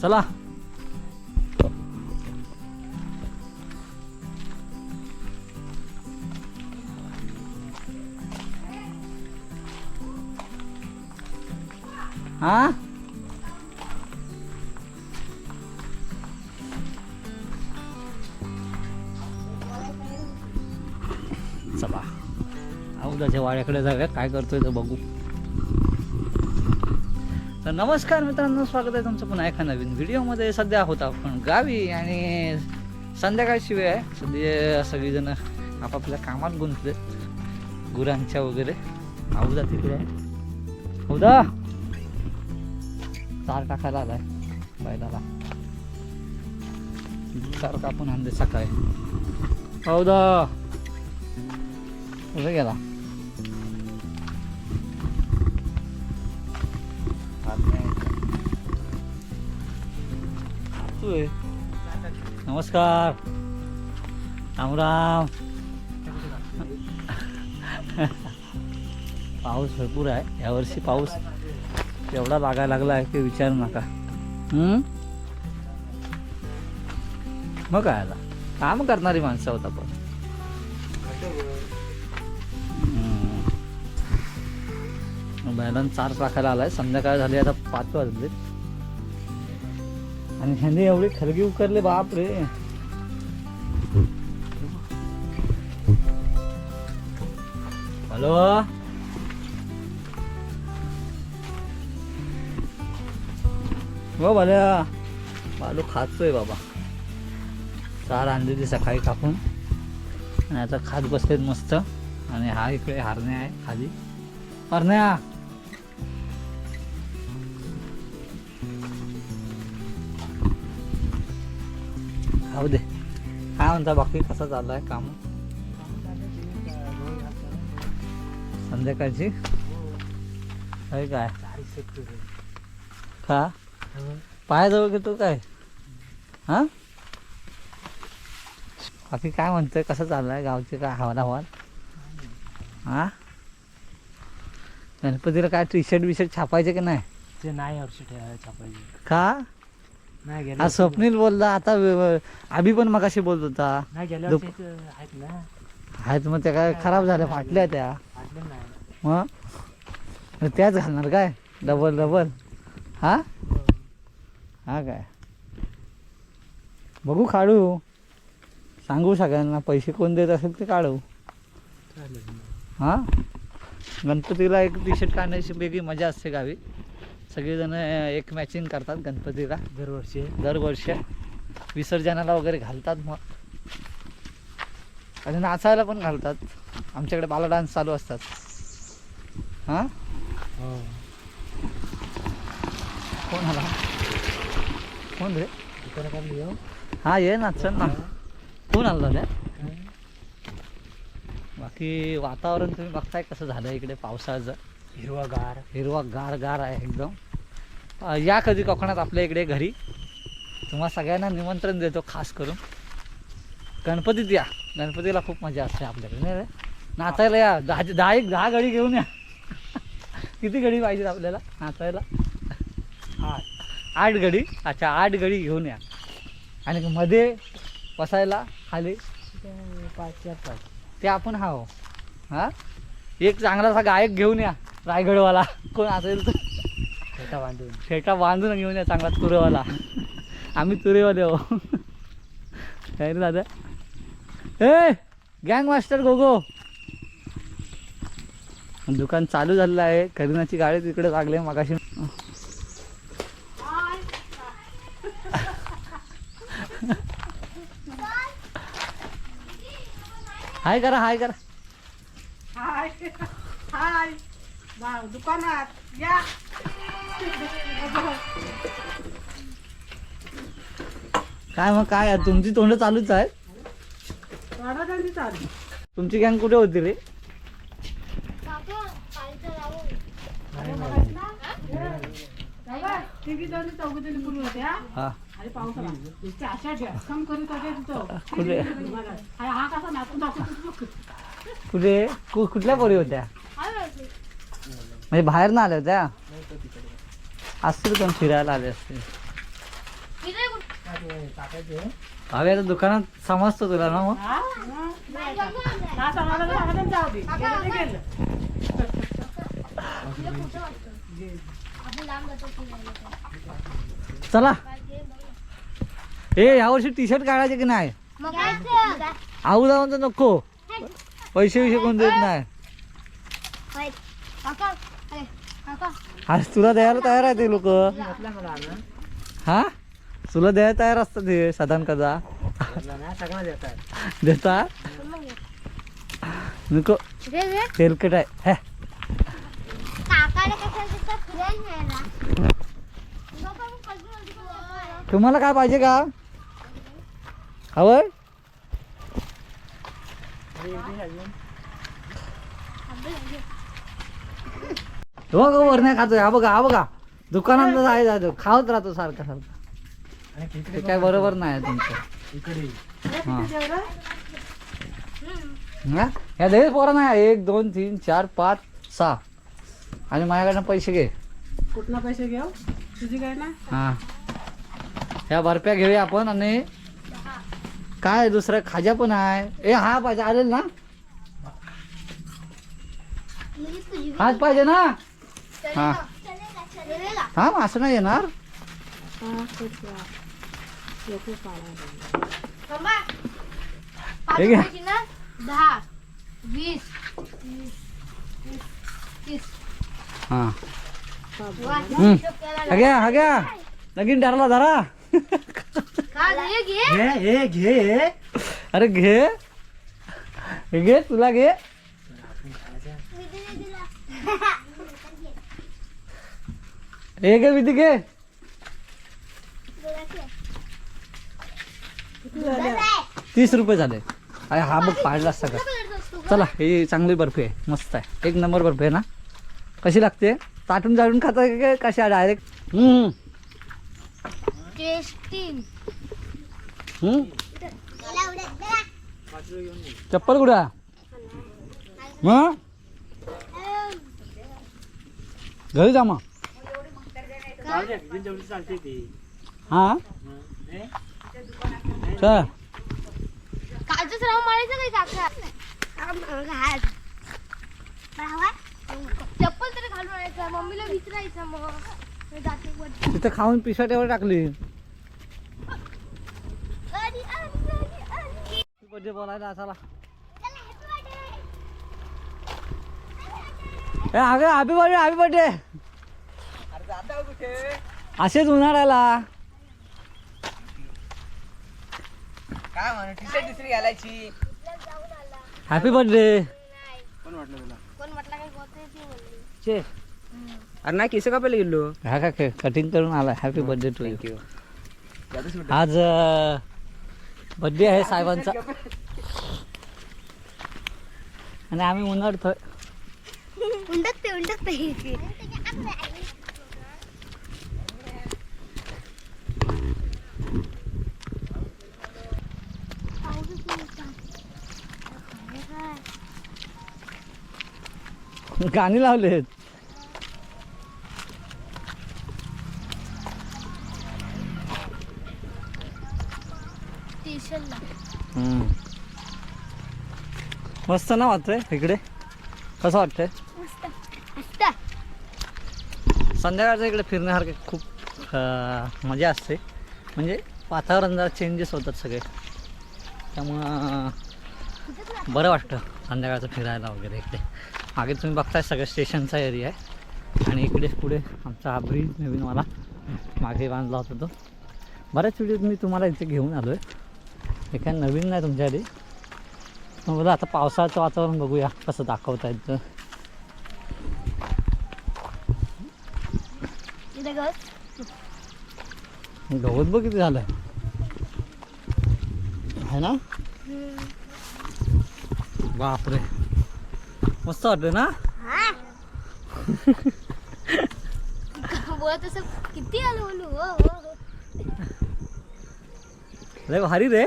चला. हा? चला. अवदाच्या वाड्याकडे जाऊया. काय करतोय तर बघू. तर नमस्कार मित्रांनो स्वागत आहे तुमचं पुन्हा एका नवीन व्हिडिओमध्ये. सध्या आहोत आपण गावी आणि संध्याकाळची वेळ आहे. सध्या सगळीजण आपापल्या कामात गुंतले. गुरांच्या वगैरे. अवदा तिकडे आहे. अवदा चार टाकायला आलाय बैलाला. चार कापून आणले सकाळी. अवदा कुठे गेला? आहे नमस्कार. राम राम. पाऊस भरपूर आहे. यावर्षी पाऊस एवढा लागायला लागला आहे की विचारू नका. मग काय आला काम करणारी माणसं होता आपण. बैलन बैलांना चार राखायला आलाय. संध्याकाळ झाली आता पाच वाजले. आणि ह्याने एवढे खरगे उकरले बाप रे हॅलो? हो भल्या. बालू खातोय बाबा. चार आणलेली सकाळी कापून. आणि आता खात बसलेत मस्त. आणि हा इकडे हरण्या आहे खाली. हरण्या! खाऊ दे. काय म्हणता बाकी कसं चालू आहे काम? संध्याकाळची? होय काय? का? पायाजवळ घेतो काय? हा? बाकी काय म्हणतोय? कसं चाललंय? गावचे काय हवाल हवाल हा? गणपतीला काय टी शर्ट बी शर्ट छापायचे की नाही? ते नाही वर्ष छापायचे. का? नाही गेल्या हा वर्षी- स्वप्नील बोलला आता व- अभि पण मगाशी बोलत होता. नाही गेल्या दुप- वर्षी इथं आहेत ना. आहेत मग त्या काय खराब झाल्या फाटल्या त्या. नाही. मग? मग त्याच घालणार काय? डबल डबल हा? हा काय? बघू काढू. सांगू सगळ्यांना पैसे कोण देत असेल ते काढू. चालेल हा? गणपतीला एक टी शर्ट काढण्याची वेगळी मजा असते गावी. सगळेजण एक मॅचिंग करतात गणपतीला. दरवर्षी. दरवर्षी. विसर्जनाला वगैरे घालतात मग. आणि नाचायला पण घालतात. आमच्याकडे बाला डान्स चालू असतात. हां? हो. कोण आला? कोण रे? हा ये ना चल ना. कोण आला रे? बाकी वातावरण तुम्ही बघताय कसं झालं इकडे पावसाचं हिरवागार हिरवा गार गार आहे एकदम. या कधी कोकणात आपल्या इकडे घरी. तुम्हा सगळ्यांना निमंत्रण देतो खास करून. गणपतीत या. गणपतीला खूप मजा असते आपल्याकडे नाही रे? नाचायला या. दहा दहा एक दहा गडी घेऊन या. किती गडी पाहिजेत आपल्याला नाचायला? आठ. आठ गडी अच्छा आठ गडी घेऊन या. आणि मध्ये बसायला खाली पाच चार पाच. ते आपण हाव. हा? एक चांगलासा गायक घेऊन या. रायगडवाला. कोण असेल तर? फेटा बांधून. फेटा बांधून घेऊन या चांगला तुरेवाला. आम्ही तुरेवाले हो काय रे दादा. ए गँग मास्टर गोगो. दुकान चालू झालेलं आहे. करीनाची गाडी तिकडे लागली आहे मगाशी. हाय करा हाय करा. हाय. हाय. वा, दुकानात या. काय मग काय? आहे? तुमची तोंड चालूच आहे? चालू. तुमची गँग कुठे होती रे? बाबा, तिघी जणी चौघी जणी मुली होत्या. हा. आणि पाऊस आला नुसते अशा ढ्यासम करीत होत्या तिथं. कुठे? हा हा कसा नाचून दाखवतो कुठे? कु- कुठल्या पोरी होत्या? म्हणजे बाहेर ना आल्या होत्या असतील पण फिरायला आले टाकायचे भावे आता दुकानात समजतो तुला ना मग? चला. ए यावर्षी टी शर्ट काढायचे की नाही? आऊ जाऊन तर नको. पैसे विषय कोण देत नाही. आज तुला द्यायला तयार आहे ते लोक. हा? तुला द्यायला तयार असतात ते साधारण कदा देता? नको. तेलकट आहे. तुम्हाला काय पाहिजे का? हवंय हो बघा वर नाही खातोय. हा बघा हा बघा. दुकानात आहे जातो खावत राहतो सारखा सारखा. ते काय बरोबर नाही आहे तुमचं. इकडे. हा. हा? ह्या दही पोरा नाही एक दोन तीन चार पाच सहा. आणि माझ्याकडनं पैसे घे. कुठनं पैसे घेऊ? तुझी काय ना हा. ह्या बर्फ्या घेऊया आपण आणि काय दुसरं खाजा पण आहे. ए हा पाहिजे. आलेल ना? हाच पाहिजे ना? हा. हा असं नाही येणार? घ्या. दहा वीस तीस. हा. लगीन ठरला धरा घे. घे अरे घे. घे तुला घे. हे घे विधी घे. तीस रुपये झाले. अरे हा बघ पाडला सगळं. चला ही चांगली बर्फी आहे. मस्त आहे. एक नंबर बर्फी आहे ना? कशी लागते? ताटून जाळून खाता का कशा? डायरेक्ट हम्म. चप्पल कुठं मग? घरी जा मग. हा? चल कालच राव मारायचं काय काका? चप्पल तरी घालून यायचं मम्मीला विचारायचं मग. तिथं खाऊन पिसाट्यावर टाकली. बर्थडे बोलायला अगं हॅपी बर्थडे हॅपी बर्थडे असेच उन्हाळ्याला. काय म्हणू टी शर्ट दुसरी घालायची. जाऊन आला. Happy birthday. कोण वाटलं तुला? कोण म्हटलं काही होत नाही ती म्हणली. छे अरे नाही केस कापायला गेलो. हा का कटिंग करून आला. Happy birthday to you thank you आज बर्थडे आहे साहेबांचा. आणि आम्ही उन्हाळतोय उंडकते उंडकते गाणी लावलेत स्टेशनला. हम्म. मस्त ना वाटतंय इकडे? कसं वाटतंय? संध्याकाळचं इकडे फिरण्यासारखे खूप अं, मजा असते. म्हणजे वातावरण जरा चेंजेस होतात सगळे. त्यामुळं बरं वाटतं संध्याकाळचं फिरायला वगैरे इकडे. मागे तुम्ही बघताय सगळं स्टेशनचा एरिया आहे. आणि इकडे पुढे आमचा हा ब्रिज नवीनवाला मागे बांधला होता तो. बऱ्याच व्हिडिओ मी तुम्हाला इथे घेऊन आलो आहे हे काय नवीन नाही तुमच्या आधी. मग बोला आता पावसाळ्याचं वातावरण बघूया कसं दाखवता येतं गवत. बघ किती झालं आहे ना? बापरे. मस्त वाटतं ना बोला तसं किती आलं बोलू हो हो हो लय भारी रे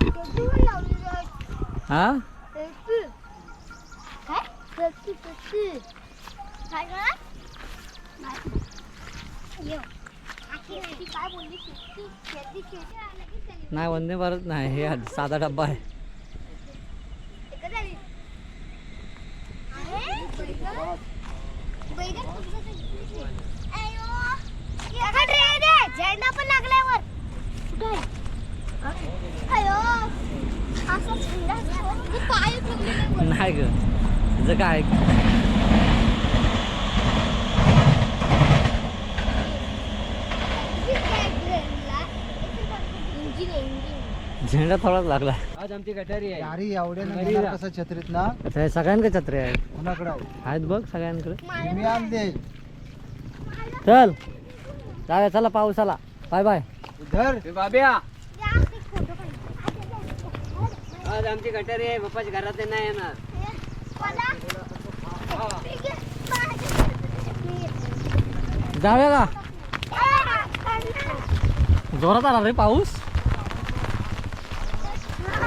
किती वेळ लावलेलं आहे? हा पेप्सी. काय पेप्सी, पेप्सी. काय गं? नाही. ती काय बोलली शेती शेती शेती आलं की चली. नाही वंदे भारत नाही हे साधा डब्बा आहे पाय ठेवलेला वर. नाही ग. तुझं काय झेंडा थोडाच लागला. आज आमची गटारी आहे. अरे जा. कसं छत्रीत ना हे सगळ्यांकडे छत्रे आहेत. कुणाकडं? आहेत बघ सगळ्यांकडे. मी आणते चल. जाऊया चला पाऊस आला बाय. बाय धर बाब्या. आज आमची गटारी आहे. बाप्पाच्या घरात नाही येणार. जाऊया का? जोरात आला रे पाऊस.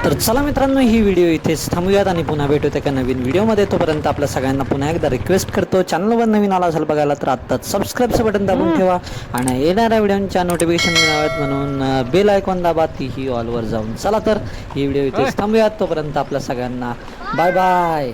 तर चला मित्रांनो ही व्हिडिओ इथेच थांबूयात आणि पुन्हा भेटूया एका नवीन व्हिडिओमध्ये तोपर्यंत आपल्या सगळ्यांना पुन्हा एकदा रिक्वेस्ट करतो चॅनलवर नवीन आला असेल बघायला तर आत्ताच सबस्क्राईबचं बटन दाबून ठेवा आणि येणाऱ्या व्हिडिओच्या नोटिफिकेशन मिळावेत म्हणून बेल आयकॉन दाबा तीही ऑलवर जाऊन. चला तर ही व्हिडिओ इथेच थांबूयात. तोपर्यंत आपल्या सगळ्यांना बाय बाय.